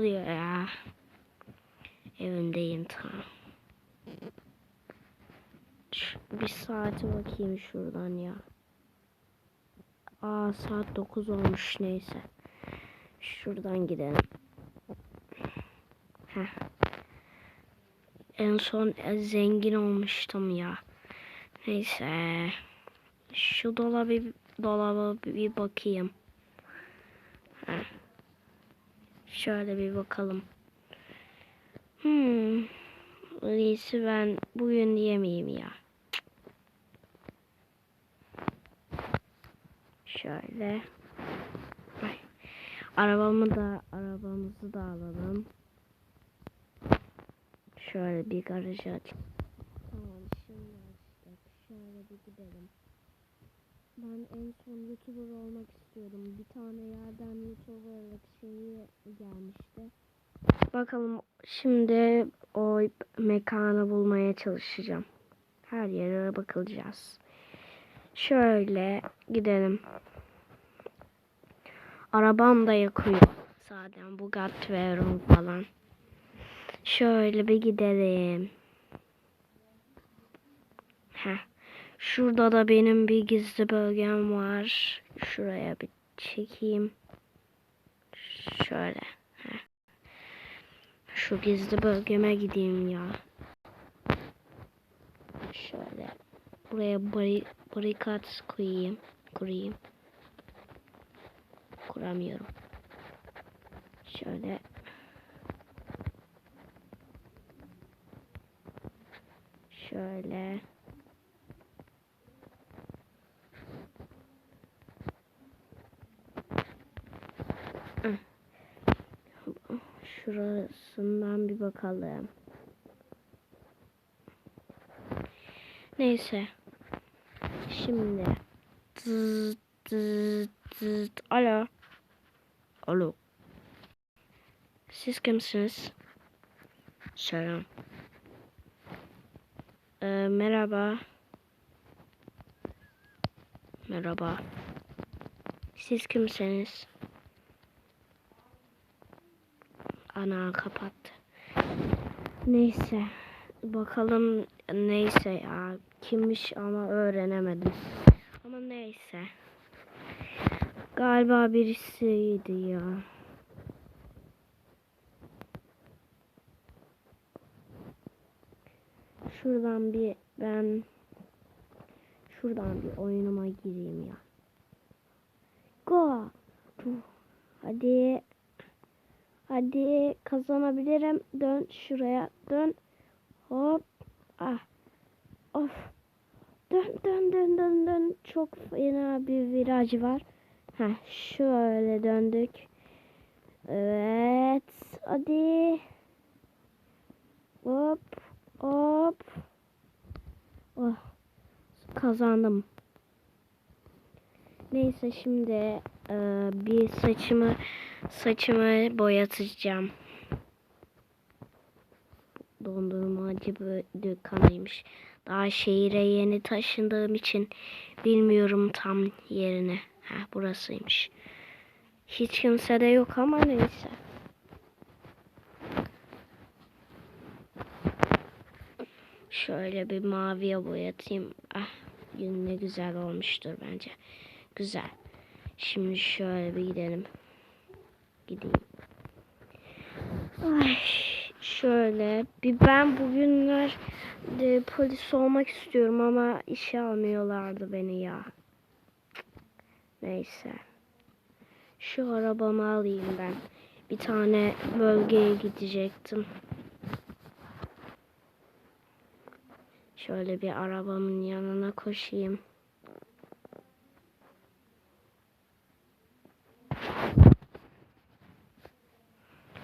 oluyor ya? Evimdeyim tam. Ş- Bir saate bakayım şuradan ya. Aa saat 9 olmuş neyse. Şuradan gidelim. Heh. En son e, zengin olmuştum ya. Neyse. Şu dolabı dolaba bir bakayım. Heh. Şöyle bir bakalım. Hmm. İyisi ben bugün yemeyeyim ya. Şöyle. Ay. Arabamı da arabamızı da alalım. Şöyle bir garajı aç. Tamam şimdi açtık. Şöyle bir gidelim. Ben en son YouTuber olmak istiyordum. Bir tane yerden YouTuber'lık şeyi gelmişti. Bakalım şimdi o mekanı bulmaya çalışacağım. Her yere bakılacağız. Şöyle gidelim. Arabam da yakıyor. Zaten Bugatti Veyron falan. Şöyle bir gidelim. Heh. Şurada da benim bir gizli bölgem var. Şuraya bir çekeyim. Şöyle. Şu gizli bölgeme gideyim ya. Şöyle. Buraya bari, barikat koyayım. Kurayım. Kuramıyorum. Şöyle. Şöyle. Şurasından bir bakalım. Neyse. Şimdi. Zıt zıt zıt. Alo. Alo. Siz kimsiniz? Selam. Ee, merhaba. Merhaba. Siz kimsiniz? Ana kapattı. Neyse. Bakalım neyse ya. Kimmiş ama öğrenemedim. Ama neyse. Galiba birisiydi ya. Şuradan bir ben şuradan bir oyunuma gireyim ya. Go. Hadi. Hadi kazanabilirim. Dön şuraya. Dön. Hop. Ah. Of. Dön dön dön dön dön. Çok fena bir viraj var. Heh, şöyle döndük. Evet. Hadi. Hop. Hop. Oh. Kazandım. Neyse şimdi e, bir saçımı saçımı boyatacağım. Dondurmacı dükkanıymış. Daha şehire yeni taşındığım için bilmiyorum tam yerini. Ha burasıymış. Hiç kimse de yok ama neyse. Şöyle bir maviye boyatayım. Ah ne güzel olmuştur bence. Güzel. Şimdi şöyle bir gidelim. Gideyim. Ay şöyle bir ben bugünler de polis olmak istiyorum ama işe almıyorlardı beni ya. Neyse. Şu arabamı alayım ben. Bir tane bölgeye gidecektim. Şöyle bir arabamın yanına koşayım.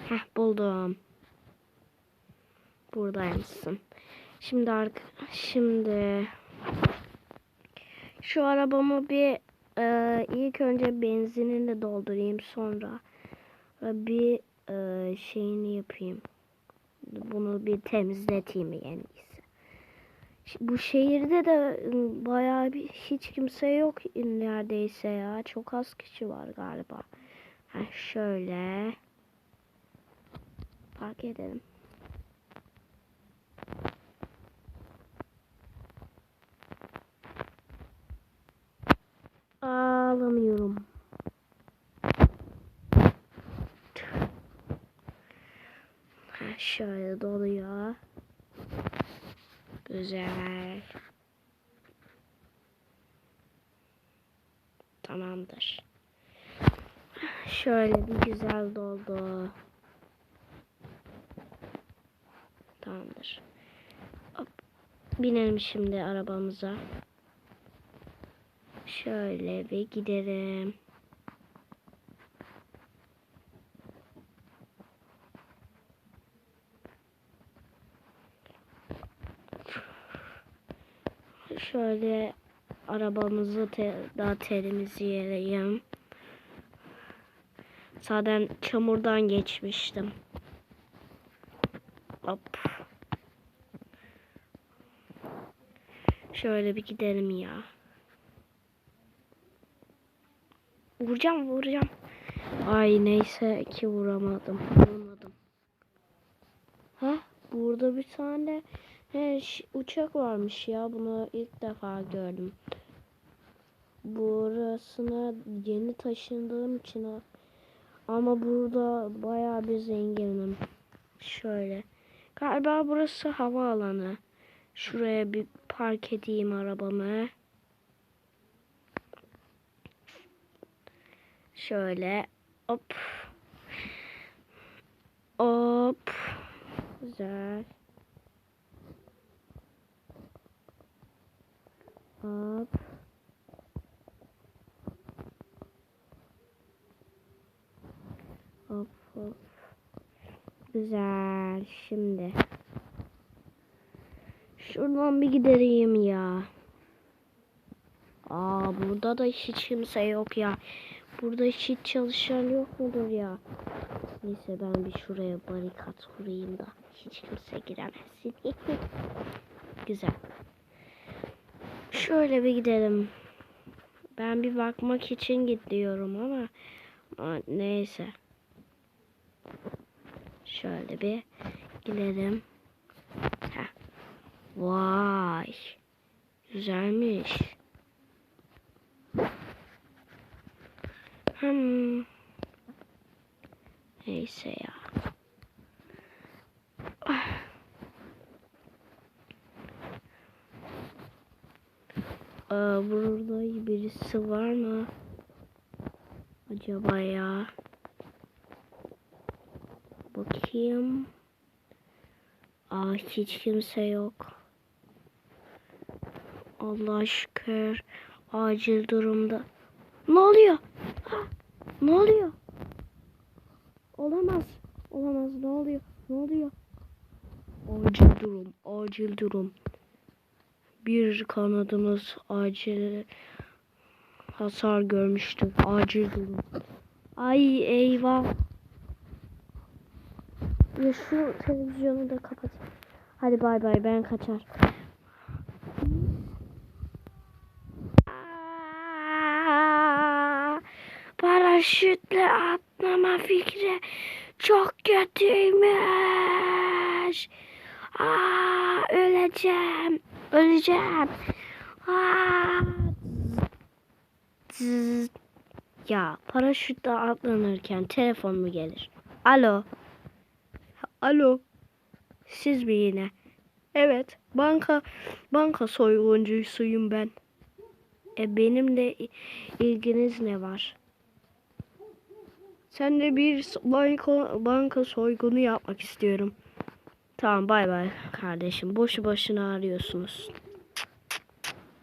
Heh buldum. Buradaymışsın. Şimdi arka şimdi şu arabamı bir e, ilk önce benzinini doldurayım sonra bir e, şeyini yapayım. Bunu bir temizleteyim en iyisi. Bu şehirde de ıı, bayağı bir hiç kimse yok neredeyse ya. Çok az kişi var galiba. Ha şöyle. Park edelim. Ağlamıyorum. Ha, şöyle doluyor. Güzel. Tamamdır. Şöyle bir güzel doldu. Tamamdır. Hop. Binelim şimdi arabamıza. Şöyle bir gidelim. Şöyle arabamızı te daha temizleyelim. Zaten çamurdan geçmiştim. Hop. Şöyle bir gidelim ya. Vuracağım vuracağım. Ay neyse ki vuramadım. Vurmadım. Ha burada bir tane he, uçak varmış ya. Bunu ilk defa gördüm. Burasına yeni taşındığım için ama burada bayağı bir zenginim. Şöyle. Galiba burası havaalanı. Şuraya bir park edeyim arabamı. Şöyle hop. Hop. Güzel. Hop. Hop hop. Güzel. Şimdi. Şuradan bir gidereyim ya. Aa burada da hiç kimse yok ya. Burada hiç çalışan yok mudur ya? Neyse ben bir şuraya barikat kurayım da hiç kimse giremesin. Güzel. Şöyle bir gidelim. Ben bir bakmak için gidiyorum ama, ama neyse. Şöyle bir gidelim. Vay. Güzelmiş. Hmm. Neyse ya. Ah. Aa, burada birisi var mı? Acaba ya. Bakayım. Aa hiç kimse yok. Allah şükür. Acil durumda. Ne oluyor? Ne oluyor? Olamaz. Olamaz. Ne oluyor? Ne oluyor? Acil durum. Acil durum. Bir kanadımız acil hasar görmüştü. Acil durum. Ay eyvah. Ya şu televizyonu da kapat. Hadi bay bay ben kaçar. Aa, Paraşütle atlama fikri çok kötüymüş. Aa, öleceğim. Öleceğim. Aa. Zzz. Ya paraşütle atlanırken telefon mu gelir? Alo. Alo. Siz mi yine? Evet. Banka banka soyguncusuyum ben. E benimle i- ilginiz ne var? Sen de bir banka, banka soygunu yapmak istiyorum. Tamam bay bay kardeşim. Boşu boşuna arıyorsunuz.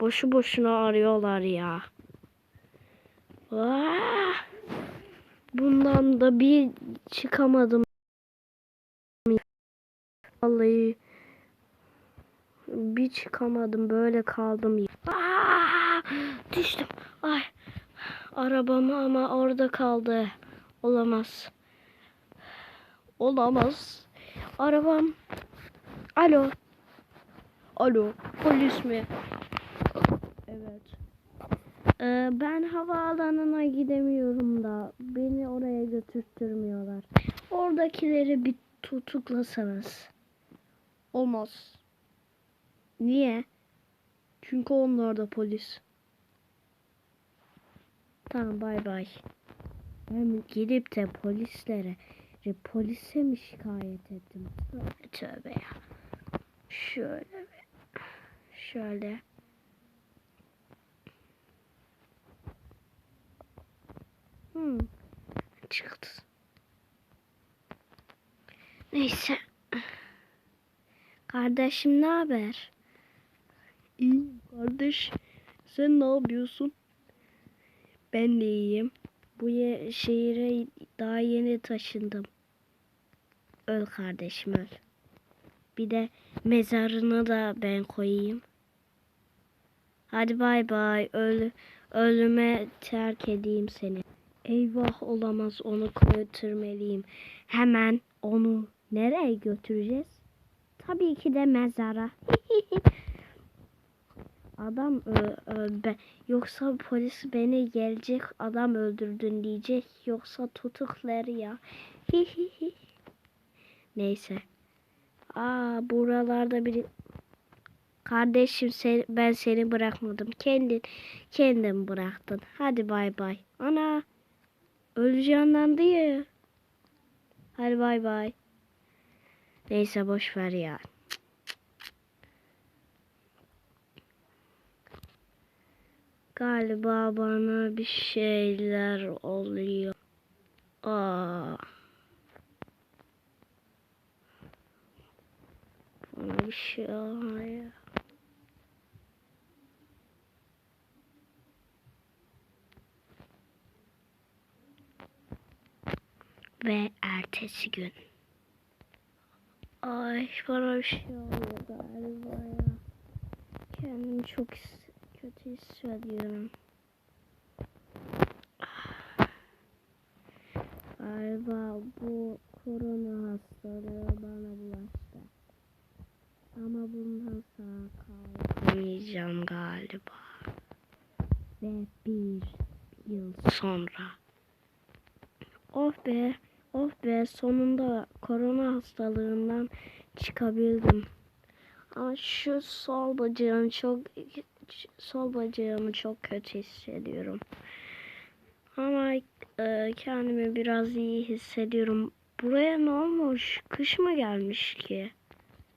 Boşu boşuna arıyorlar ya. Vah! Bundan da bir çıkamadım. Vallahi bir çıkamadım böyle kaldım. Aa, düştüm. Ay. Arabamı ama orada kaldı. Olamaz. Olamaz. Arabam. Alo. Alo. Polis mi? Evet. Ee, ben havaalanına gidemiyorum da beni oraya götürtürmüyorlar. Oradakileri bir tutuklasanız. Olmaz. Niye? Çünkü onlar da polis. Tamam bay bay. Ben gidip de polislere polise mi şikayet ettim? Tövbe ya. Şöyle şöyle. Hmm. Çıktı. Neyse. Kardeşim ne haber? İyi kardeş. Sen ne yapıyorsun? Ben de iyiyim. Bu ye- şehire daha yeni taşındım. Öl kardeşim öl. Bir de mezarını da ben koyayım. Hadi bay bay. Öl, ölüme terk edeyim seni. Eyvah olamaz onu götürmeliyim. Hemen onu nereye götüreceğiz? Tabii ki de mezara. Adam ö, ö, be, yoksa polis beni gelecek adam öldürdün diyecek yoksa tutuklar ya. Neyse. Aa buralarda bir kardeşim sen, ben seni bırakmadım. Kendin kendin bıraktın. Hadi bay bay. Ana öleceğinden diye. Hadi bay bay. Neyse boş ver ya. Galiba bana bir şeyler oluyor. Aa. Bana bir şey oluyor. Ve ertesi gün. Ay bana bir şey oluyor galiba ya. Kendimi çok his- kötü hissediyorum. Galiba bu korona hastalığı bana bulaştı. Ama bundan sağ kalmayacağım galiba. Ve bir yıl sonra. Oh be, oh be sonunda korona hastalığından çıkabildim. Ama şu sol bacağım çok sol bacağımı çok kötü hissediyorum. Ama e, kendimi biraz iyi hissediyorum. Buraya ne olmuş? Kış mı gelmiş ki?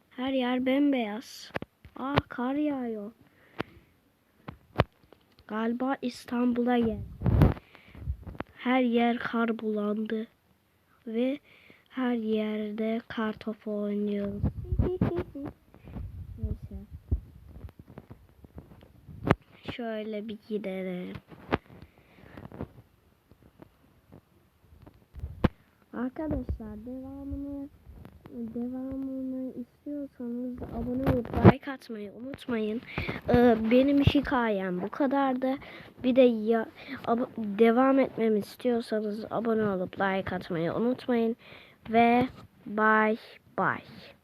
Her yer bembeyaz. Aa kar yağıyor. Galiba İstanbul'a gel. Her yer kar bulandı. Ve her yerde kar topu oynuyoruz. Neyse. Şöyle bir gidelim. Arkadaşlar devamını devamını istiyorsanız abone olup like atmayı unutmayın. Ee, benim hikayem bu kadardı. Bir de ya devam etmemi istiyorsanız abone olup like atmayı unutmayın ve bye bye.